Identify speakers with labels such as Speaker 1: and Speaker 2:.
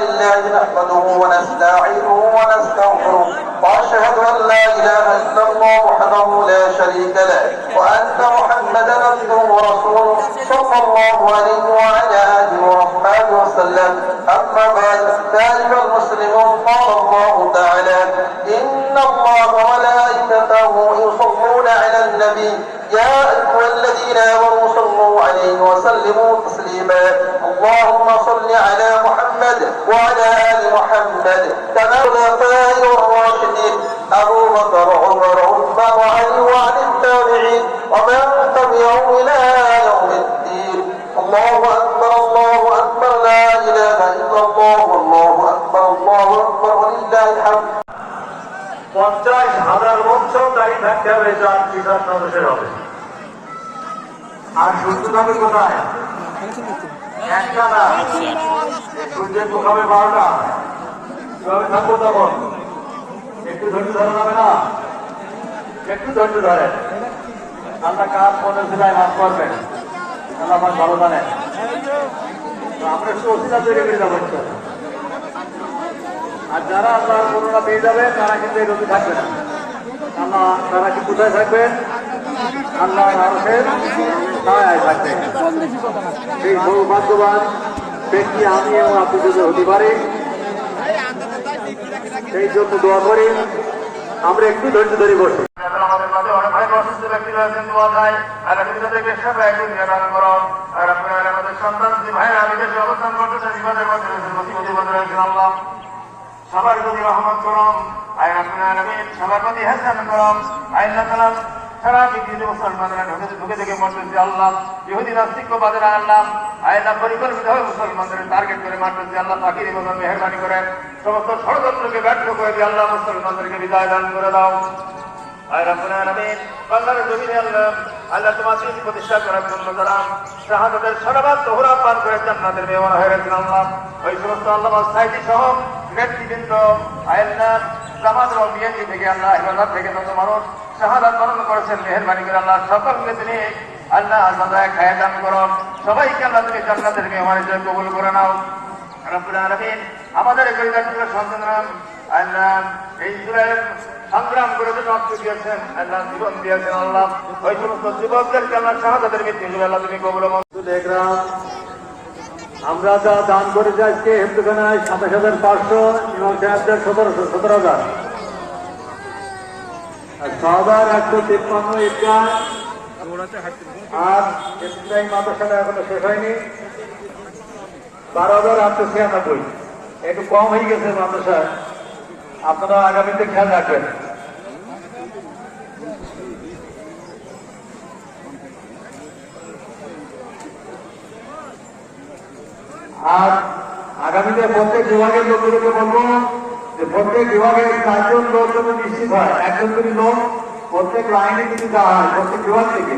Speaker 1: لله نحمده ونستعينه ونستغفره وأشهد أن لا إله إلا الله وحده لا شريك له وأن محمدا عبده ورسوله صلى الله عليه وعلى آله وصحبه وسلم. أما بعد فأيها المسلمون قال الله تعالى إن الله وملائكته يصلون على النبي يا أيها الذين آمنوا صلوا عليه وسلموا تسليما. اللهم صل على محمد وعلى آل محمد كما الخلفاء الراشدين. أبو بكر عمر عثمان وعلي وعن التابعين. ومن تبعهم إلى يوم الدين. الله أكبر الله أكبر لا إله إلا الله. والله أكبر الله أكبر ولله الحمد.
Speaker 2: পঞ্চাশ হাজার বছর দাঁড়িয়ে থাকতে হবে যার কিষান মানুষের হবে। আর সূর্য যাবে কোথায়? একটা না। সূর্যের হবে বারোটা। কীভাবে থাকব তখন? একটু ধৈর্য ধরা যাবে না? একটু ধৈর্য ধরে। আল্লাহ কাজ মনে হাত করবেন? আল্লাহ আমার ভালো জানেন। আমরা একটু অসুবিধা তৈরি করে যাব। আর যারা আল্লাহর করোনা পেয়ে যাবে, তারা কিন্তু এই রোগী থাকবে না। আল্লাহ, তারা কি কোথায় থাকবেন আল্লাহ মানুষের ছায়ায় থাকবে। সেই সৌভাগ্যবান ব্যক্তি আমি এবং আপনি যদি হতে পারি। সেই জন্য দোয়া করি, আমরা একটু ধৈর্য ধরে বসি। সন্তান, যে ভাইরা বিদেশে অবস্থান করতেছে বিপদের মধ্যে রহমত করম, আয় নবীন সবার প্রতি হাসান করম আল্লাহ সারা পৃথিবীতে মুসলমানরা ঢুকে ঢুকে থেকে আল্লাহ, ইহুদি আল্লাহ আয় না পরিকল্পিতভাবে মুসলমানদের টার্গেট করে মারতেছে আল্লাহ পাখির মতন মেহরবানি করে সমস্ত ষড়যন্ত্রকে ব্যর্থ করে দিয়ে আল্লাহ মুসলমানদেরকে বিদায় দান করে দাও। আয় রব্বুল আলামিন বাংলার জমিনে আল্লাহ আল্লাহ তোমার দিন প্রতিষ্ঠা করার জন্য যারা শাহাদাতের সরাবাদ তোহরা পান করে জান্নাতের মেহমান হয়ে গেছেন আল্লাহ। ওই সমস্ত আল্লাহ সাইদি সহ ব্যক্তিবৃন্দ আয়াল্লাহ জামাত এবং বিএনপি থেকে আল্লাহ হেফাজত থেকে যত মানুষ শাহাদাত বরণ করেছেন, মেহরবানি করে আল্লাহ সকলকে তিনি আল্লাহ আল্লাহ খায়া দান করো সবাইকে আল্লাহ তুমি জান্নাতের মেহমান হিসেবে কবুল করে নাও। আমাদের গরিবাটুকু সন্তানরা আল্লাহ এই সংগ্রাম করে যে রক্ত দিয়েছেন, আল্লাহ জীবন দিয়েছেন, আল্লাহ ওই সমস্ত যুবকদেরকে আল্লাহ শাহাদাতের মৃত্যু আল্লাহ তুমি কবুল মঞ্জুর দেখলাম আমরা যা দান করেছি আজকে হেমদুখানায় সাতাশ হাজার পাঁচশো এবং সাহেবদের সতেরোশো, সতেরো হাজার। ছ একশো তিপ্পান্ন ইফগান আর মাদ্রাসাটা এখনও শেষ হয়নি। বারো হাজার আটশো ছিয়ানব্বই। একটু কম হয়ে গেছে মাদ্রাসা। আপনারা আগামীতে খেয়াল রাখবেন। আর আগামীতে প্রত্যেক বিভাগের লোকগুলোকে বলব যে প্রত্যেক বিভাগের চারজন লোক যদি নিশ্চিত হয়। একজন যদি লোক, প্রত্যেক লাইনে যদি দেওয়া হয়, প্রত্যেক বিভাগ থেকে।